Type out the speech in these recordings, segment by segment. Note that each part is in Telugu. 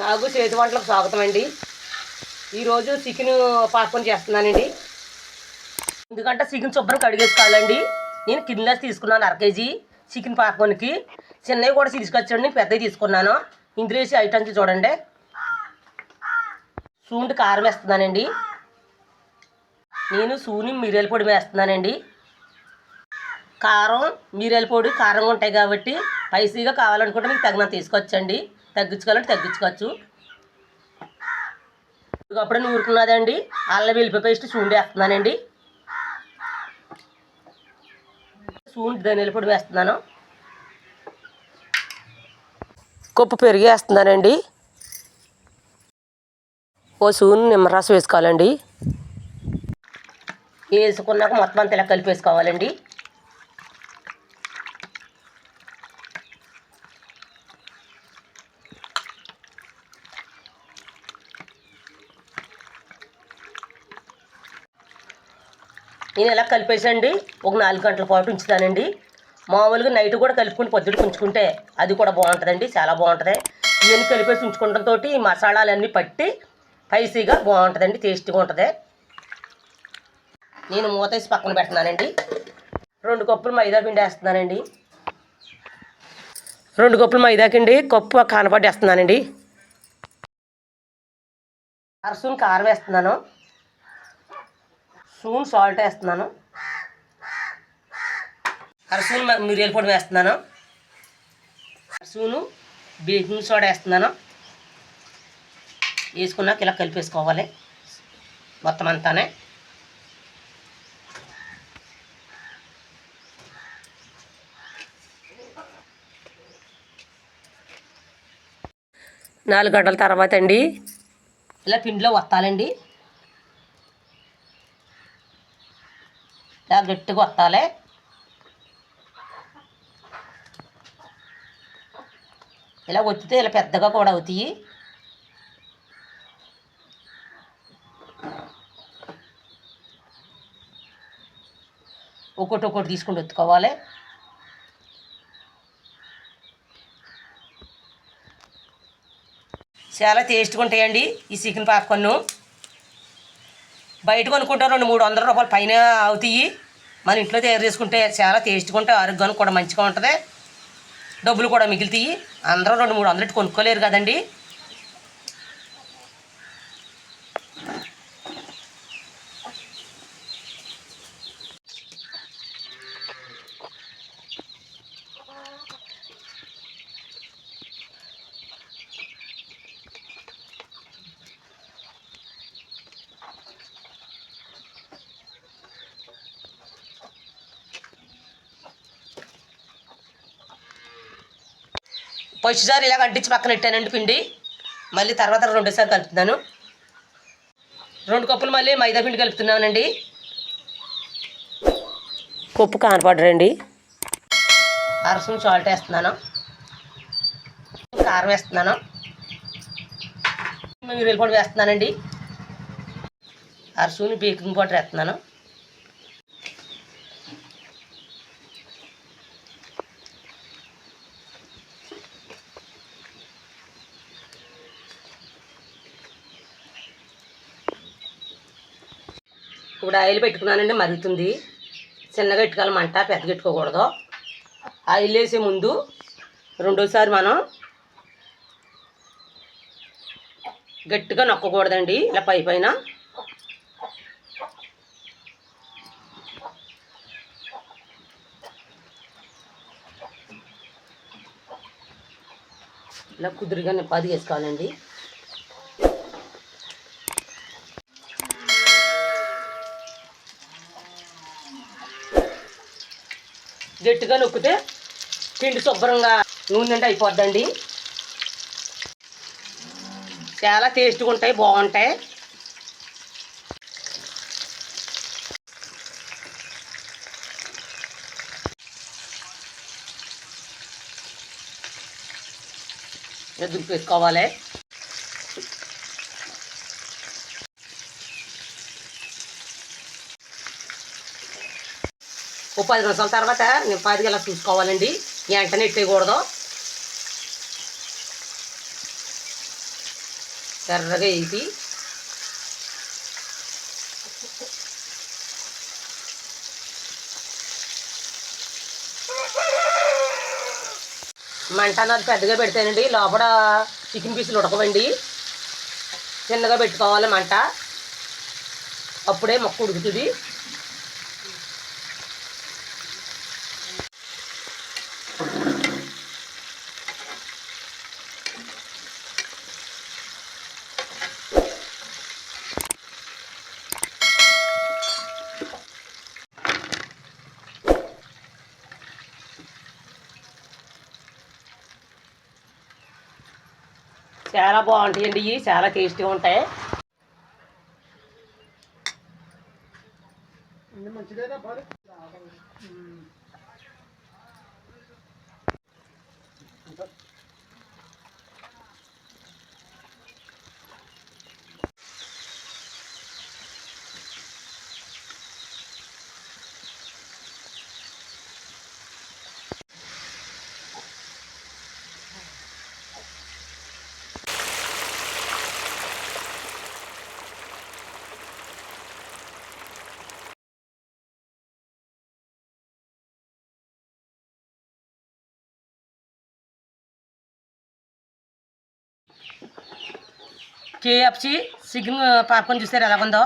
నాకు చేతి వంటలకు స్వాగతం అండి. ఈరోజు చికెన్ పాపం చేస్తున్నానండి. ఎందుకంటే చికెన్ శుభ్రం కడిగేసుకోవాలండి. నేను కింద తీసుకున్నాను అర కేజీ చికెన్ పాపన్కి చిన్నవి కూడా తీసుకొచ్చండి పెద్దవి తీసుకున్నాను. ఇందులో వేసి ఐటమ్స్ చూడండి. సూంటి కారం వేస్తున్నానండి. నేను సూని మిరియాల పొడి వేస్తున్నానండి. కారం మిరియాల పొడి కారంగా ఉంటాయి కాబట్టి స్పైసీగా కావాలనుకుంటే మీకు తగినంత తీసుకొచ్చండి. తగ్గించుకోవాలంటే తగ్గించుకోవచ్చు. అప్పుడే నూరుకున్నదండి అల్లం వెల్లిపాయ పేస్ట్ చూండి వేస్తున్నానండి. సూండి ధనియాల పొడి వేస్తున్నాను. కొప్పు పెరిగి వేస్తున్నానండి. ఓ సూన్ నిమ్మరసం వేసుకోవాలండి. వేసుకున్నాక మొత్తం అంతా ఇలా కలిపేసుకోవాలండి. నేను ఇలా కలిపేసండి ఒక నాలుగు గంటల పాటు ఉంచుతానండి. మామూలుగా నైట్ కూడా కలుపుకొని పొద్దుడు ఉంచుకుంటే అది కూడా బాగుంటుందండి చాలా బాగుంటుంది. ఇవన్నీ కలిపేసి ఉంచుకోవడంతో ఈ మసాలాలన్నీ పట్టి స్పైసీగా బాగుంటుందండి టేస్టీగా ఉంటుంది. నేను మూతేసి పక్కన పెడుతున్నానండి. రెండు కప్పులు మైదా పిండి వేస్తున్నానండి. రెండు కప్పులు మైదా కప్పు కానపడి వేస్తున్నానండి. అరసును కారం వేస్తున్నాను. స్పూన్ సాల్ట్ వేస్తున్నాను. అర స్పూన్ మిరియాల పొడి వేస్తున్నాను. అర స్పూను బేకింగ్ సోడా వేస్తున్నాను. వేసుకున్నాక ఇలా కలిపేసుకోవాలి. మొత్తం అంతానే. నాలుగు గంటల తర్వాత అండి. ఇలా పిండిలో వత్తాలండి గట్టిగా వత్తాలి. ఇలా ఒత్తితే ఇలా పెద్దగా కూడా అవుతాయి. ఒక్కొక్కటి ఒక్కొక్కటి తీసుకుని ఒత్తుకోవాలి. చాలా టేస్ట్గా ఉంటాయండి ఈ చికెన్ పాప్కార్న్. బయట కొనుక్కుంటే రెండు మూడు వందల రూపాయలు పైన అవుతాయి. మన ఇంట్లో తయారు చేసుకుంటే చాలా టేస్ట్గా ఉంటే ఆరోగ్యానికి కూడా మంచిగా ఉంటుంది. డబ్బులు కూడా మిగులుతాయి. అందరూ రెండు మూడు వందలు కొనుక్కోలేరు కదండి. పచ్చిసారి ఇలా అంటించి పక్కన పెట్టానండి పిండి. మళ్ళీ తర్వాత రెండోసారి కలుపుతున్నాను. రెండు కప్పులు మళ్ళీ మైదా పిండి కలుపుతున్నానండి. కప్పు కానపడరండి అరసం సాల్ట్ వేస్తున్నాను. కారం వేస్తున్నాను. మిరియాల పొడి వేస్తున్నానండి. అరసుని బేకింగ్ పౌడర్ వేస్తున్నాను. ఇప్పుడు ఆయిల్ పెట్టుకున్నానండి మరుగుతుంది. చిన్నగా పెట్టుకోవాలి మంట పెద్ద పెట్టుకోకూడదు ఆయిల్ వేసే ముందు రెండోసారి మనం గట్టిగా నొక్కకూడదండి ఇలా పై పైన. ఇలా కుదురుగా పది వేసుకోవాలండి గట్టిగా నొక్కితే పిండి శుభ్రంగా నూనె నిండా అయిపోద్దండి. చాలా టేస్ట్గా ఉంటాయి బాగుంటాయి. ఇలా ఓ పది నిమిషాల తర్వాత నింపాదిగా ఇలా చూసుకోవాలండి. వెంటనే ఎట్టేయకూడదు ఎర్రగా వేసి. మంట అన్నది పెద్దగా పెడతానండి లోపల చికెన్ పీసులు ఉడకవండి. చిన్నగా పెట్టుకోవాలి మంట. అప్పుడే మొక్క ఉడుకుతుంది. చాలా బాగుంటాయండి. ఇవి చాలా టేస్టీగా ఉంటాయి. కేఎఫ్సి చికెన్ పాప్కార్న్ చూసారు ఎలా ఉందో?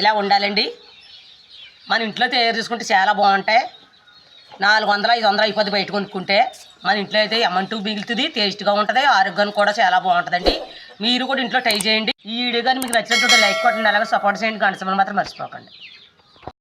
ఇలా ఉండాలండి. మన ఇంట్లో తయారు చేసుకుంటే చాలా బాగుంటాయి. నాలుగు వందలు ఐదు వందలు అయిపోద్ది బయట కొనుక్కుంటే. మన ఇంట్లో అయితే అమౌంట్ మిగులుతుంది టేస్ట్గా ఉంటుంది ఆరోగ్యానికి కూడా చాలా బాగుంటుందండి. మీరు కూడా ఇంట్లో ట్రై చేయండి. ఈ వీడియో కానీ మీకు నచ్చినట్టు లైక్ కొట్టండి అలాగే సపోర్ట్ చేయండి. గంట మాత్రం మర్చిపోకండి.